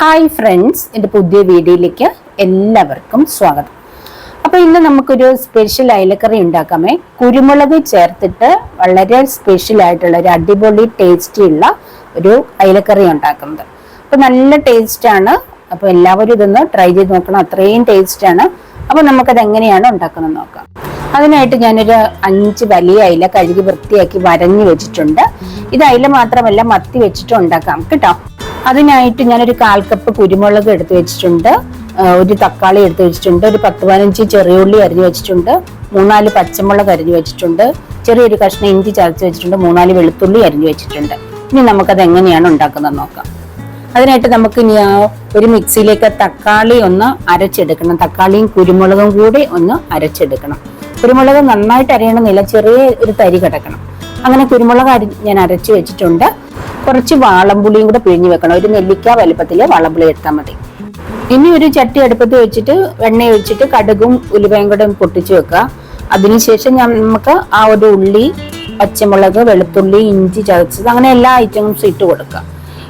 Hi friends എന്റെ പുതിയ വീഡിയോയിലേക്ക് എല്ലാവർക്കും സ്വാഗതം. അപ്പോൾ ഇന്ന് നമുക്കൊരു സ്പെഷ്യൽ അയലക്കറി ഉണ്ടാക്കാമേ. കുരുമുളക് ചേർത്തിട്ട് വളരെ സ്പെഷ്യൽ ആയിട്ടുള്ള ഒരു അടിപൊളി ടേസ്റ്റി ഉള്ള ഒരു അയലക്കറി ഉണ്ടാക്കുന്നത്. അപ്പോൾ നല്ല ടേസ്റ്റാണ് അപ്പോൾ എല്ലാവരും ഇതൊന്ന് ട്രൈ ചെയ്ത് നോക്കണം. അത്രയും ടേസ്റ്റാണ് അപ്പോൾ നമുക്കത് എങ്ങനെയാണ് ഉണ്ടാക്കുന്നത് നോക്കാം. അതിനായിട്ട് ഞാനൊരു അഞ്ച് വലിയ അയില കഴുകി വൃത്തിയാക്കി വരഞ്ഞു വെച്ചിട്ടുണ്ട്. ഇത് അയില മാത്രമല്ല മത്തി വെച്ചിട്ട് ഉണ്ടാക്കാം. കേട്ടോ? അതിനായിട്ട് ഞാനൊരു കാൽ കപ്പ് കുരുമുളക് എടുത്തു വെച്ചിട്ടുണ്ട്. ഒരു തക്കാളി എടുത്തു വെച്ചിട്ടുണ്ട്. ഒരു പത്ത് പതിനഞ്ച് ചെറിയുള്ളി അരിഞ്ഞു വെച്ചിട്ടുണ്ട്. മൂന്നാൽ പച്ചമുളക് അരിഞ്ഞു വെച്ചിട്ടുണ്ട്. ചെറിയൊരു കഷ്ണം ഇഞ്ചി ചതച്ച് വെച്ചിട്ടുണ്ട്. മൂന്നാൽ വെളുത്തുള്ളി അരിഞ്ഞു വെച്ചിട്ടുണ്ട്. ഇനി നമുക്കത് എങ്ങനെയാണ് ഉണ്ടാക്കുന്നത് നോക്കാം. അതിനായിട്ട് നമുക്ക് ഇനി ആ ഒരു മിക്സിയിലേക്ക് തക്കാളി ഒന്ന് അരച്ചെടുക്കണം. തക്കാളിയും കുരുമുളകും കൂടി ഒന്ന് അരച്ചെടുക്കണം. കുരുമുളക് നന്നായിട്ട് അരയണമെന്നില്ല ചെറിയ ഒരു തരി കിടക്കണം. അങ്ങനെ കുരുമുളക് അരി ഞാൻ അരച്ച് വെച്ചിട്ടുണ്ട്. കുറച്ച് വാളംപുളിയും കൂടെ പിഴിഞ്ഞ് വെക്കണം. ഒരു നെല്ലിക്ക വലുപ്പത്തിൽ വാളംപുളി എടുത്താൽ മതി. ഇനി ഒരു ചട്ടി അടുപ്പത്ത് വെച്ചിട്ട് എണ്ണ ഒഴിച്ചിട്ട് കടുകും ഉലുവയും കൂടെ പൊട്ടിച്ച് വെക്കുക. അതിനുശേഷം നമുക്ക് ആ ഒരു ഉള്ളി പച്ചമുളക് വെളുത്തുള്ളി ഇഞ്ചി ചതച്ചത് അങ്ങനെ എല്ലാ ഐറ്റംസും ഇട്ട് കൊടുക്കുക.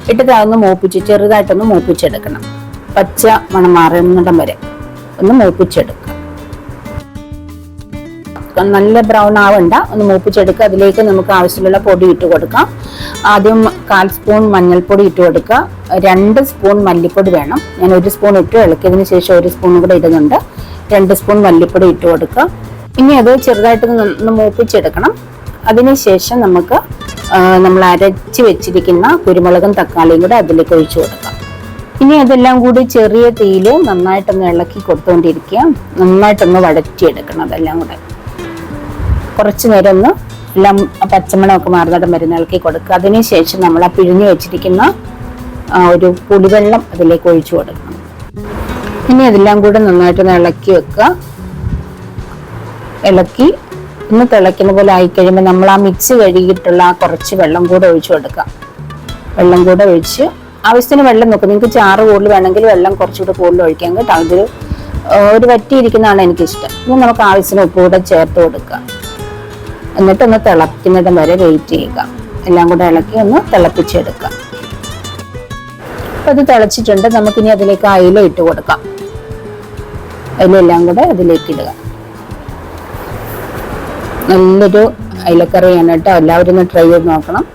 ഇട്ടിട്ട് അതൊന്ന് മൂപ്പിച്ച് ചെറുതായിട്ടൊന്ന് മൂപ്പിച്ചെടുക്കണം. പച്ച മണം മാറുന്നിടം വരെ ഒന്ന് മൂപ്പിച്ചെടുക്കുക. നല്ല ബ്രൗൺ ആവണ്ട. ഒന്ന് മൂപ്പിച്ചെടുക്കുക. അതിലേക്ക് നമുക്ക് ആവശ്യമുള്ള പൊടി ഇട്ട് കൊടുക്കാം. ആദ്യം കാൽ സ്പൂൺ മഞ്ഞൾപ്പൊടി ഇട്ട് കൊടുക്കുക. രണ്ട് സ്പൂൺ മല്ലിപ്പൊടി വേണം. ഞാൻ ഒരു സ്പൂൺ ഇട്ട് ഇളക്കിയതിന് ശേഷം ഒരു സ്പൂൺ കൂടെ ഇടുന്നുണ്ട്. രണ്ട് സ്പൂൺ മല്ലിപ്പൊടി ഇട്ട് കൊടുക്കുക. ഇനി അത് ചെറുതായിട്ട് ഒന്ന് മൂപ്പിച്ചെടുക്കണം. അതിനുശേഷം നമുക്ക് നമ്മൾ അരച്ച് വെച്ചിരിക്കുന്ന കുരുമുളകും തക്കാളിയും കൂടെ അതിലേക്ക് ഒഴിച്ചു കൊടുക്കാം. ഇനി അതെല്ലാം കൂടി ചെറിയ തീയിൽ നന്നായിട്ടൊന്ന് ഇളക്കി കൊടുത്തുകൊണ്ടിരിക്കുക നന്നായിട്ടൊന്ന് വഴറ്റിയെടുക്കണം അതെല്ലാം കൂടെ. കുറച്ച് നേരം ഒന്ന് എല്ലാം പച്ചമണമൊക്കെ മാറുന്നിടം വരെ ഇളക്കി കൊടുക്കുക അതിനുശേഷം നമ്മൾ ആ പിഴിഞ്ഞു വെച്ചിരിക്കുന്ന ഒരു പുളിവെള്ളം അതിലേക്ക് ഒഴിച്ചു കൊടുക്കണം. ഇനി അതെല്ലാം കൂടെ നന്നായിട്ടൊന്ന് ഇളക്കി വെക്കുക. ഇളക്കി ഒന്ന് തിളയ്ക്കുന്ന പോലെ ആയി കഴിയുമ്പോൾ നമ്മൾ ആ മിക്സ് കഴുകിയിട്ടുള്ള ആ കുറച്ച് വെള്ളം കൂടെ ഒഴിച്ചു കൊടുക്കുക. വെള്ളം കൂടെ ഒഴിച്ച് ആവശ്യത്തിന് വെള്ളം നോക്കും. നിങ്ങൾക്ക് ചാറ് കൂടുതൽ വേണമെങ്കിൽ വെള്ളം കുറച്ചുകൂടെ കൂടുതൽ ഒഴിക്കാം കേട്ടോ. ഇതൊരു ആ, ഒരു വറ്റിയിരിക്കുന്നതാണ് എനിക്കിഷ്ടം. ഇനി നമുക്ക് ആവശ്യത്തിന് ഉപ്പ് കൂടെ ചേർത്ത് കൊടുക്കുക. എന്നിട്ട് ഒന്ന് തിളയ്ക്കുന്നിടം വരെ വെയിറ്റ് ചെയ്യുക. എല്ലാം കൂടെ ഇളക്കി ഒന്ന് തിളപ്പിച്ചെടുക്കുക. അപ്പൊ അത് തിളച്ചിട്ടുണ്ട്. നമുക്കിനി അതിലേക്ക് അയില ഇട്ട് കൊടുക്കാം. അയില എല്ലാം കൂടെ അതിലേക്ക് ഇടുക. നല്ലൊരു അയിലക്കറിയാണ് കേട്ടോ. എല്ലാവരും ഒന്ന് ട്രൈ ചെയ്ത് നോക്കണം.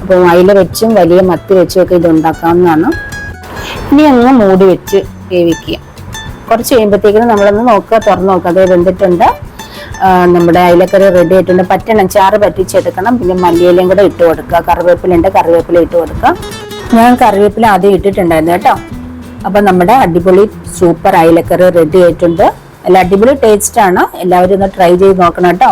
അപ്പോൾ അയില വെച്ചും വലിയ മത്തി വെച്ചും ഒക്കെ ഇത് ഉണ്ടാക്കാവുന്നതാണ്. ഇനി അങ്ങ് മൂടി വെച്ച് വേവിക്കുക. കുറച്ച് കഴിയുമ്പോഴത്തേക്കിനും നമ്മളൊന്ന് നോക്കുക തുറന്ന് നോക്കുക. അത് വെന്തിട്ടുണ്ട്? നമ്മുടെ അയിലക്കറി റെഡി ആയിട്ടുണ്ട്. പറ്റണം. ചാറ് പറ്റിച്ചെടുക്കണം. പിന്നെ മല്ലിയിലയും കൂടെ ഇട്ട് കൊടുക്കുക. കറിവേപ്പില ഉണ്ട് കറിവേപ്പില ഇട്ട് കൊടുക്കുക. ഞാൻ കറിവേപ്പില ആദ്യം ഇട്ടിട്ടുണ്ടായിരുന്നു കേട്ടോ. അപ്പൊ നമ്മുടെ അടിപൊളി സൂപ്പർ അയിലക്കറി റെഡി ആയിട്ടുണ്ട്. നല്ല അടിപൊളി ടേസ്റ്റ് ആണ്. എല്ലാവരും ഒന്ന് ട്രൈ ചെയ്ത് നോക്കണം കേട്ടോ.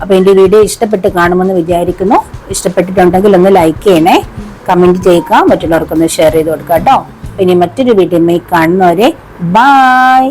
അപ്പൊ എന്റെ വീഡിയോ ഇഷ്ടപ്പെട്ട് കാണുമെന്ന് വിചാരിക്കുന്നു. ഇഷ്ടപ്പെട്ടിട്ടുണ്ടെങ്കിൽ ഒന്ന് ലൈക്ക് ചെയ്യണേ. കമന്റ് ചെയ്യുക. മറ്റുള്ളവർക്കൊന്ന് ഷെയർ ചെയ്ത് കൊടുക്കുക കേട്ടോ. ഇനി മറ്റൊരു വീഡിയോ കാണുന്നവരെ ബായ്